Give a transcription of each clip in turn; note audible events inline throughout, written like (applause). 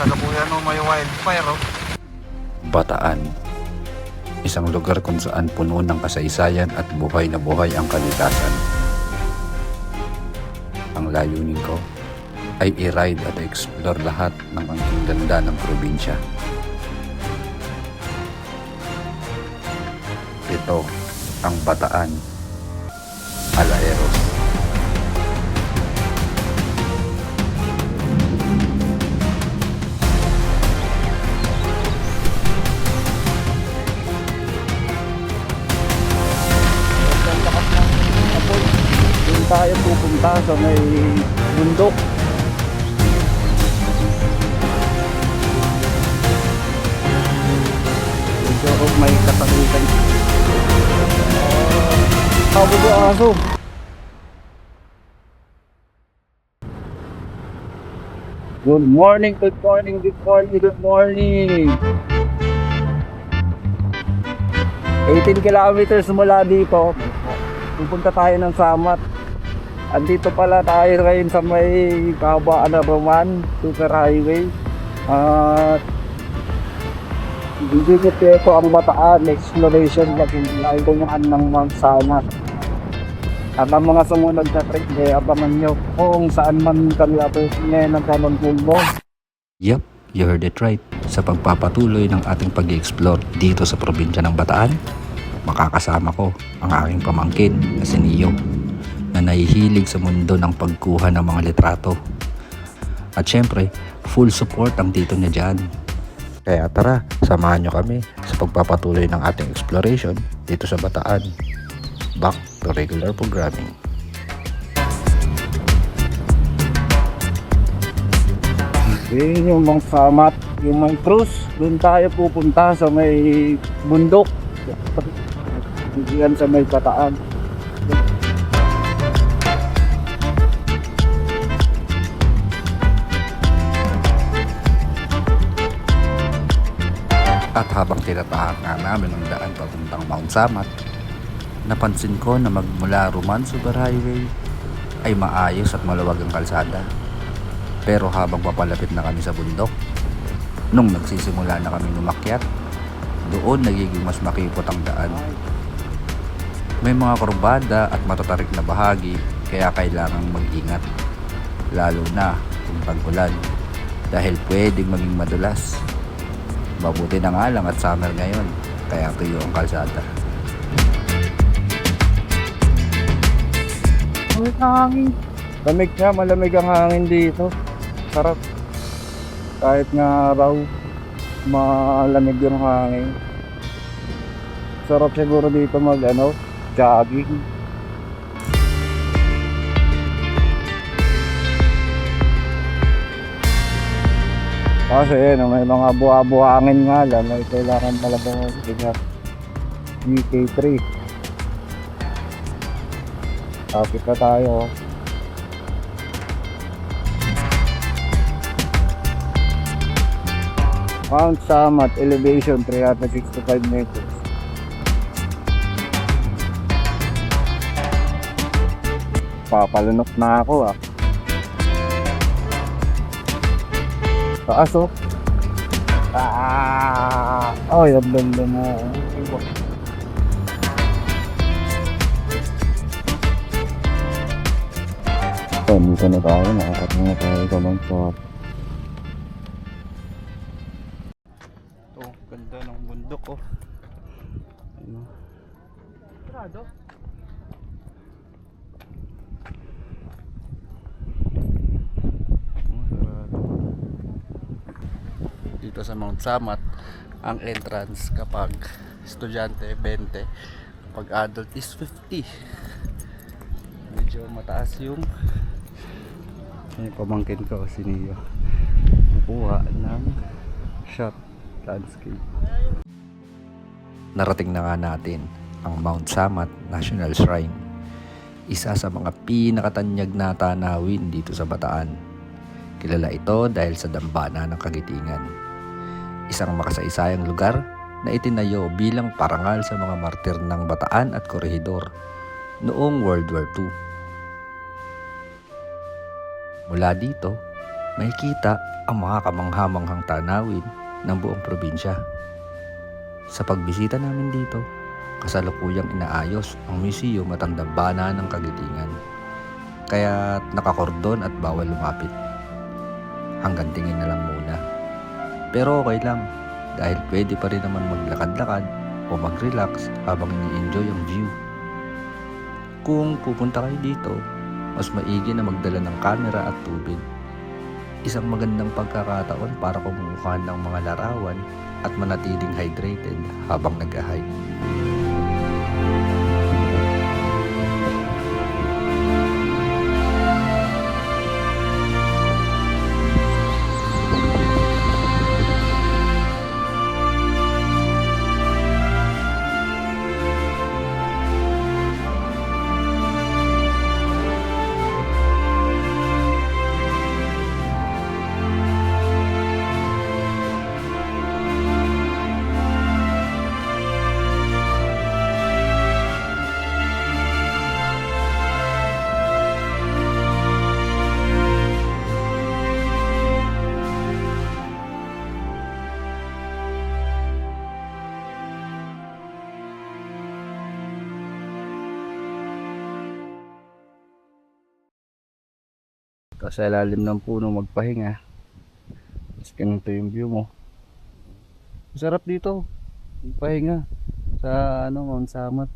kasalukuyan no, may wildfire oh. Bataan. Isang lugar kung saan puno ng kasaysayan at buhay na buhay ang kalikasan. Ang layunin ko ay i-ride at explore lahat ng angking ganda ng probinsya. Ito ang Bataan, Alaeros. Sa may bundok. Medyo ako may. Ah, Tabo do aso. Good morning, good morning, good morning, good morning. 18 kilometers mula dito, pupunta tayo ng Samat. Andito pala tayo ngayon sa may kabaan na Roman, Super Highway. At hindi ko ito ang bataan, exploration na pinagpunaan ng Mount Samat. At ang mga sumunod na trip, eh, abangan nyo kung saan man kami ato ngayon ng kanon mo. Yup, you heard it right. Sa pagpapatuloy ng ating pag explore dito sa probinsya ng Bataan, makakasama ko ang aking pamangkin na si Neo na nahihilig sa mundo ng pagkuha ng mga litrato. At syempre, full support ang tito niya dyan. Kaya tara, samahan nyo kami sa pagpapatuloy ng ating exploration dito sa Bataan. Back to regular programming. Yun yung mga samat, yung may cruise, doon tayo pupunta sa may bundok. Diyan sa may pataan. Habang tinatahan nga namin ang daan papuntang Mount Samat, napansin ko na magmula Roman Super Highway ay maayos at maluwag ang kalsada. Pero habang papalapit na kami sa bundok, nung nagsisimula na kami lumakyat, doon nagiging mas makipot ang daan. May mga kurbada at matatarik na bahagi kaya kailangang mag-ingat. Lalo na kung tag-ulan dahil pwedeng maging madulas. Mabuti na nga lang at summer ngayon, kaya tuyo ang kalsada. Malamig ang hangin. Lamig nga, malamig ang hangin dito. Sarap. Kahit nga raw, malamig yung hangin. Sarap siguro dito mag ano, jogging. Kasi yun, may mga buha-buhangin nga lang, may kailangan talaga mag-ingat. UK3. Tapit na tayo. Mount Samat elevation 365 meters. Papalunok na ako ah. Taas oh. Ah! Oh, na. So, dito na tayo. Nakakating na tayo sa lang spot. Samat, ang entrance kapag estudyante 20, kapag adult is 50. Medyo mataas yung yung pamangkin ko si Neo. Nakuha ng shot landscape. Narating na nga natin ang Mount Samat National Shrine. Isa sa mga pinakatanyag na tanawin dito sa Bataan. Kilala ito dahil sa dambana ng Kagitingan. Isang makasaysayang lugar na itinayo bilang parangal sa mga martir ng Bataan at Corregidor noong World War II. Mula dito, makikita ang mga kamanghamanghang tanawin ng buong probinsya. Sa pagbisita namin dito, kasalukuyang inaayos ang museum at ang dambana ng kagitingan. Kaya nakakordon at bawal lumapit. Hanggang tingin na lang. Pero okay lang dahil pwede pa rin naman maglakad-lakad o mag-relax habang ini-enjoy ang view. Kung pupunta kayo dito, mas maigi na magdala ng camera at tubig. Isang magandang pagkakataon para kumuha ng mga larawan at manatiling hydrated habang nag-hike. Tapos sa ilalim ng puno magpahinga. Tapos ganito yung view mo. Masarap dito. Magpahinga. Sa ano, Mount Samat.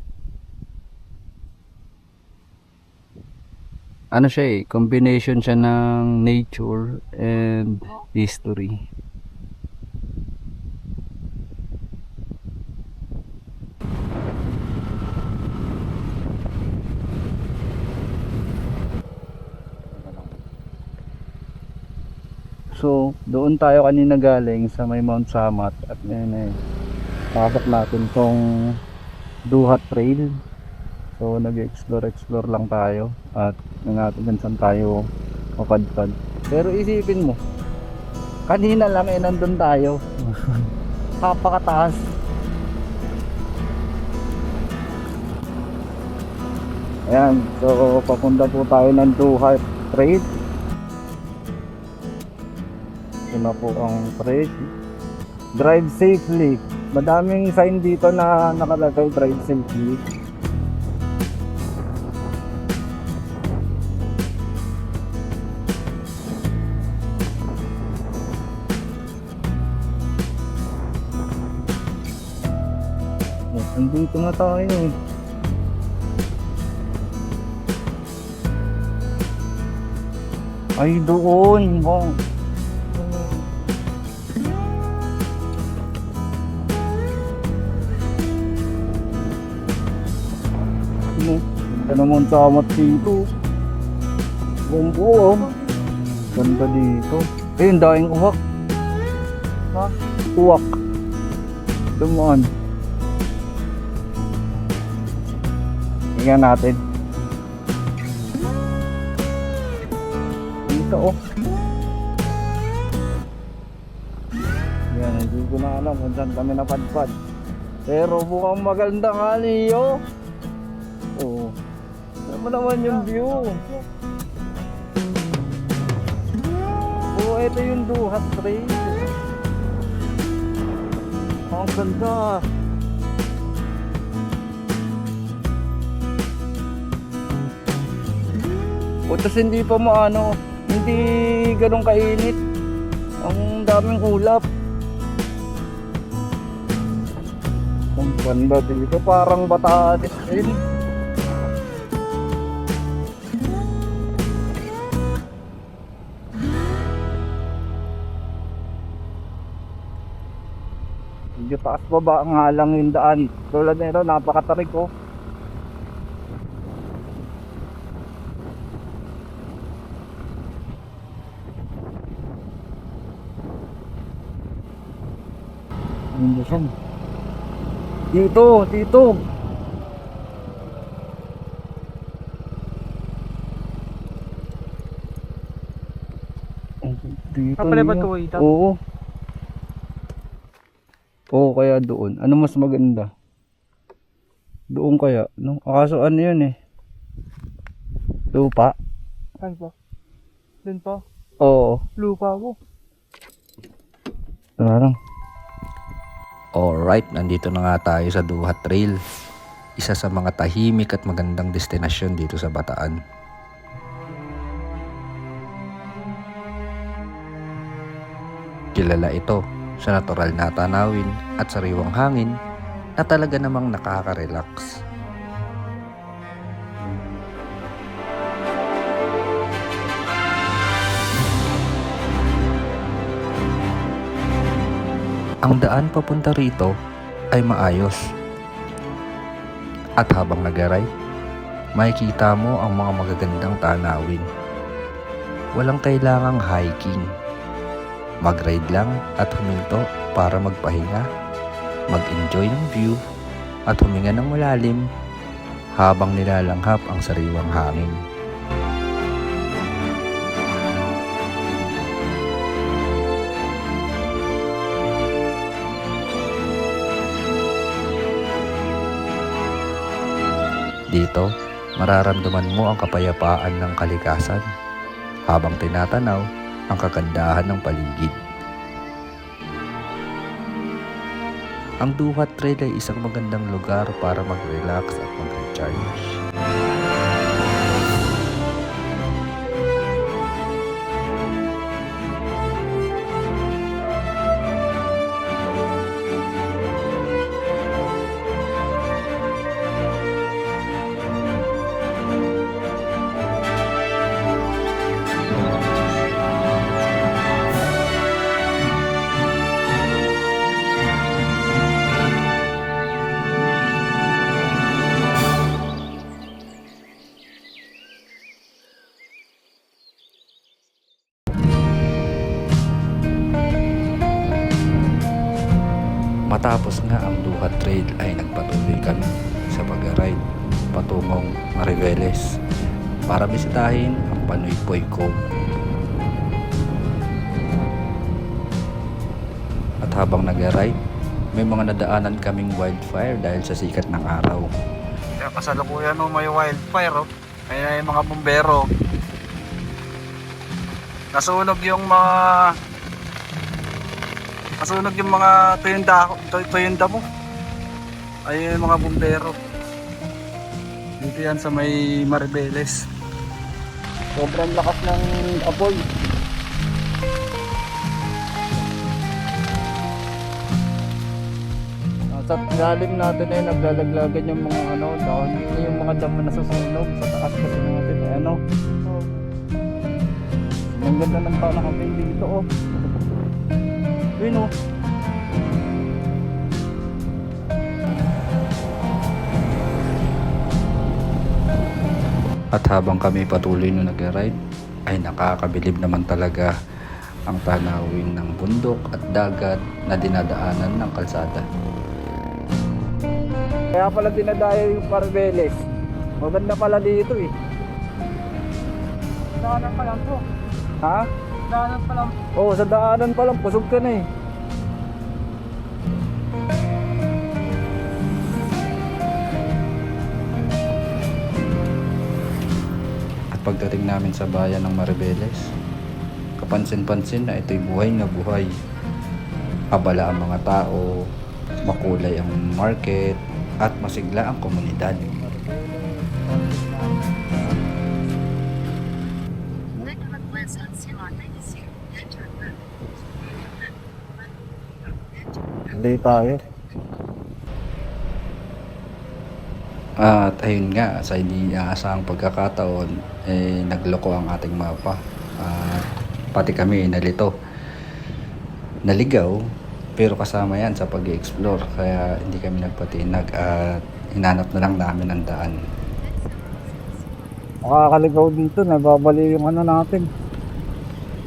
Ano siya eh, combination siya ng nature and history. So, doon tayo kanina galing sa may Mount Samat at ngayon eh, pasok natin tong Duhat Trail. So, nag-explore-explore lang tayo at nangatin kung saan tayo mapadpad. Pero isipin mo, kanina lang eh nandun tayo. (laughs) Kapakataas. Ayan, so papunta po tayo ng Duhat Trail. Na po ang trade. Drive safely. Madaming sign dito na nakalagay drive safely. Andito na tayo eh. Ay doon. Oh. Ganda naman sa amat dito. Buong buo. Ganda dito. Eh, ang daing uwak. Ha? Uwak. Dumaan. Tingnan natin. Dito oh. Yan, hindi ko na alam kung saan kami napadpad. Pero mukhang maganda nga niyo. Mo naman yung view. Oo, ito yung Duhat Trail. Ang ganda. O tas hindi pa maano, hindi ganun kainit. Ang daming ulap. Ang ganda dito, parang Batanes din. Medyo taas baba nga lang yung daan. Tulad nito, napakatarik oh. Ano siya? Dito, dito. Dito Kapalipad niya. ka ba ito? Oo. Oo, kaya doon. Ano mas maganda? Doon kaya, no? Akaso ano yun eh? Lupa. Saan po? Doon po? Oo. Lupa ko. Parang. Alright, nandito na nga tayo sa Duhat Trail. Isa sa mga tahimik at magandang destinasyon dito sa Bataan. Kilala ito sa natural na tanawin at sariwang hangin na talaga namang nakaka-relax. Ang daan papunta rito ay maayos. At habang nag-ride, makikita mo ang mga magagandang tanawin. Walang kailangang hiking. Mag-ride lang at huminto para magpahinga, mag-enjoy ng view, at huminga ng malalim habang nilalanghap ang sariwang hangin. Dito, mararamdaman mo ang kapayapaan ng kalikasan habang tinatanaw ang kagandahan ng paligid. Ang Duhat Trail ay isang magandang lugar para mag-relax at mag-recharge. Habang nag-ride, may mga nadaanan kaming wildfire dahil sa sikat ng araw. Kaya kasalukuyan no, may wildfire. Oh. Kaya yung mga bumbero. Nasunog yung mga Nasunog yung mga tuyunda, tu- tuyunda mo. Ayun yung mga bumbero. Dito yan sa may Maribeles. Sobrang lakas ng apoy. Sa lalim natin ay naglalaglagan yung mga ano, down, yung mga damo na susunog sa taas kasi natin ay ano. Ang ganda ng panakapin dito oh. Yun oh. At habang kami patuloy na nag-ride, ay nakakabilib naman talaga ang tanawin ng bundok at dagat na dinadaanan ng kalsada. Kaya pala dinadaya yung Parveles. Maganda pala dito eh. Daanan pa lang po. Ha? Daanan pa lang. Oo, sa daanan pa lang, pusog ka na eh. At pagdating namin sa bayan ng Maribeles, kapansin-pansin na ito'y buhay na buhay. Abala ang mga tao, makulay ang market, at masigla ang komunidad. Northwest on Ceylon 96. Enter route. Hindi tayo. At ayun nga, sa hindi inaasahang pagkakataon, eh, nagloko ang ating mapa. At pati kami nalito. Naligaw, pero kasama yan sa pag explore Kaya hindi kami nagpatinag at hinanap na lang namin ang daan. Makakaligaw dito, nababali yung ano natin.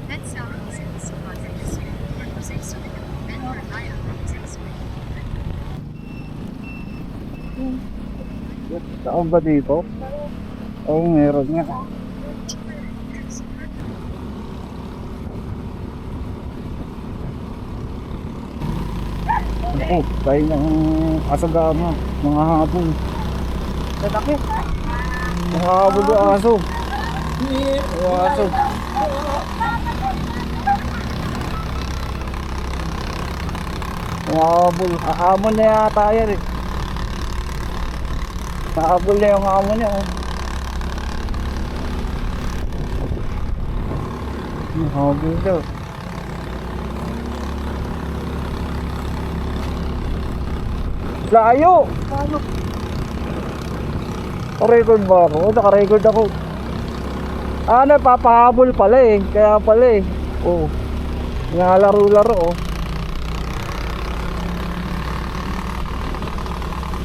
Head southeast in Ceylon 96. Represent Subic. Then Himalaya. Saan ba dito? Oo, meron nga. eh dahil ng asagama mga hapon. Lalaki mga hapon yung aso. Yung aso. Mga hapon aamon na yata yan eh. Nakabol na yung amon niya oh. nakabol daw. Layo! Paano? Record ba ako? Naka-record ako. Ah, napapahabol pala eh. Kaya pala eh. Oh. Nalaro-laro oh.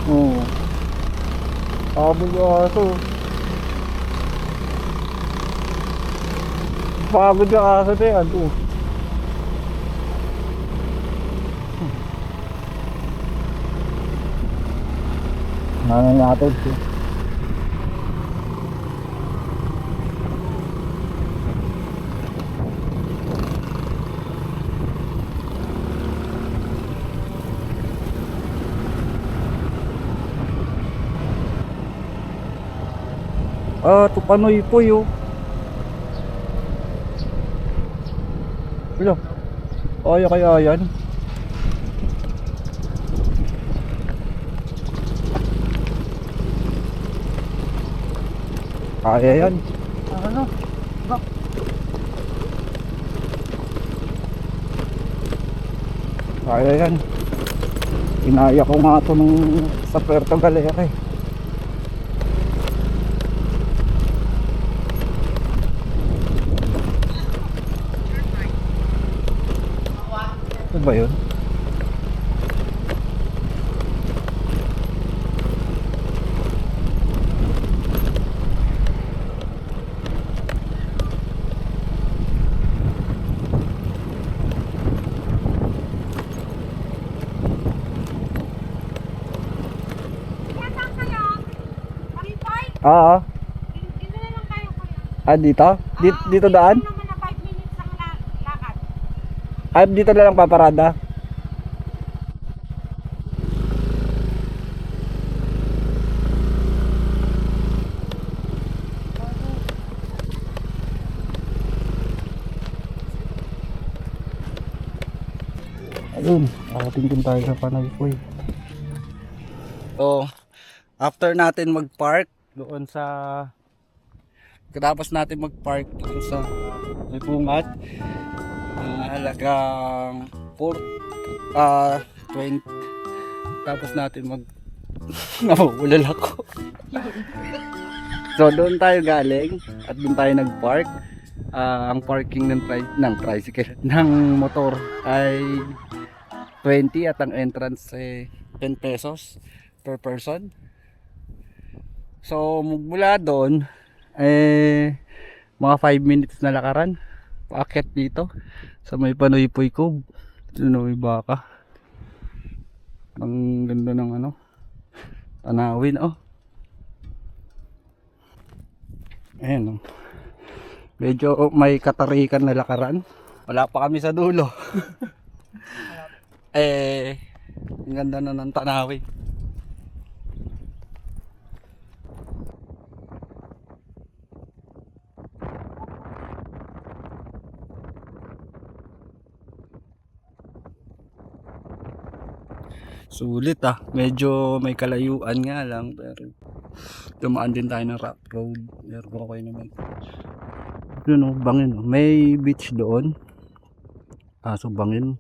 Oo. Habol yung aso. Pagod yung aso na yan. Oh. Nangangatod siya. Ah, tupanoy po yo. Wala. Kaya kaya yan. Kaya yan. Ano? Kaya yan. Inaya ko nga ito nung sa Puerto Galera eh. Ano ba yun? Saan kayo? Maripay? Ah, ah. Dito na lang kayo kuya. Ah dito? Dito, Ah, dito daan? Dito naman na 5 minutes ang la- lakad. Ah, dito na lang paparada? Ayun, akating din tayo sa Panay po eh. So, after natin mag-park doon sa katapos natin mag-park doon sa may bungat ang halagang 4 ah 20 tapos natin mag (laughs) nawawalal ako so doon tayo galing at doon tayo nag-park Ah, ang parking ng, tri- ng tricycle (laughs) ng motor ay 20 at ang entrance eh 10 pesos per person. So mula doon eh mga 5 minutes na lakaran paakyat dito sa may Panoypoy Cove. May baka. Ang ganda ng ano tanawin oh. Ayan oh. Medyo may katarikan na lakaran. Wala pa kami sa dulo. (laughs) eh, ang ganda na ng tanawin. Sulit ah. Medyo may kalayuan nga lang pero dumaan din tayo ng rock road. Pero okay naman. Yun oh, bangin oh. May beach doon. Kaso bangin.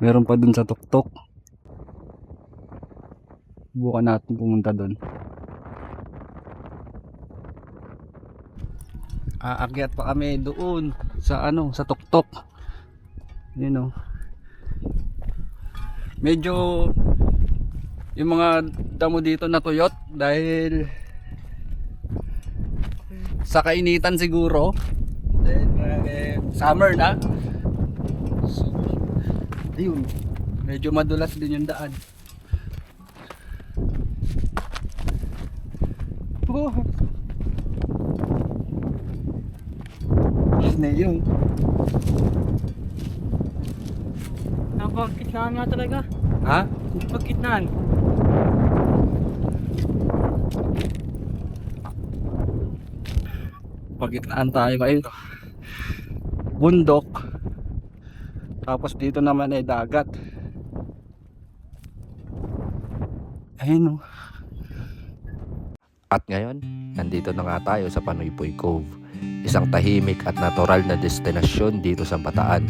Meron pa dun sa tuktok. Bukan natin pumunta doon. Aakyat pa kami doon sa ano, sa tuktok. Yun oh. Medyo yung mga damo dito natuyot dahil sa kainitan siguro. Then, eh, summer na. So, ayun. Medyo madulas din yung daan. Oh. Na. Napagkitnaan nga talaga. Ha? Pagkitnaan. Pagitnaan tayo ngayon. Bundok. Tapos dito naman ay dagat. Ayun oh. At ngayon, nandito na nga tayo sa Panuypoy Cove, isang tahimik at natural na destinasyon dito sa Bataan.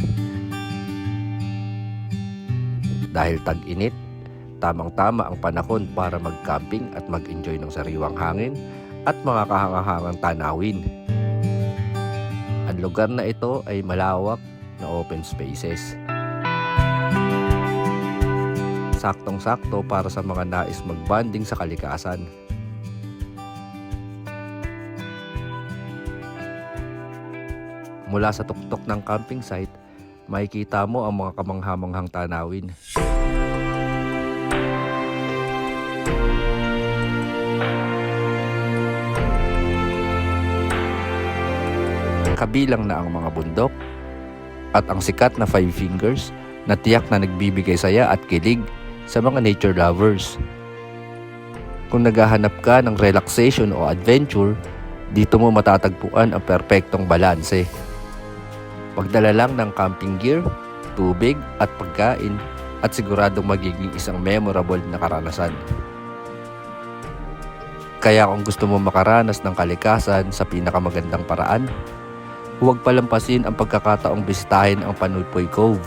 Dahil tag-init, tamang-tama ang panahon para mag-camping at mag-enjoy ng sariwang hangin at mga kahangahangang tanawin. Ang lugar na ito ay malawak na open spaces. Saktong-sakto para sa mga nais magbanding sa kalikasan. Mula sa tuktok ng camping site, makikita mo ang mga kamanghamanghang tanawin. Kabilang na ang mga bundok at ang sikat na Five Fingers na tiyak na nagbibigay saya at kilig sa mga nature lovers. Kung naghahanap ka ng relaxation o adventure, dito mo matatagpuan ang perpektong balanse. Magdala lang ng camping gear, tubig at pagkain at siguradong magiging isang memorable na karanasan. Kaya kung gusto mo makaranas ng kalikasan sa pinakamagandang paraan, huwag palampasin ang pagkakataong bisitahin ang Panuypoy Cove.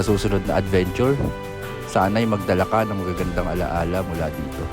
Sa susunod na adventure, sana'y magdala ka ng magagandang alaala mula dito.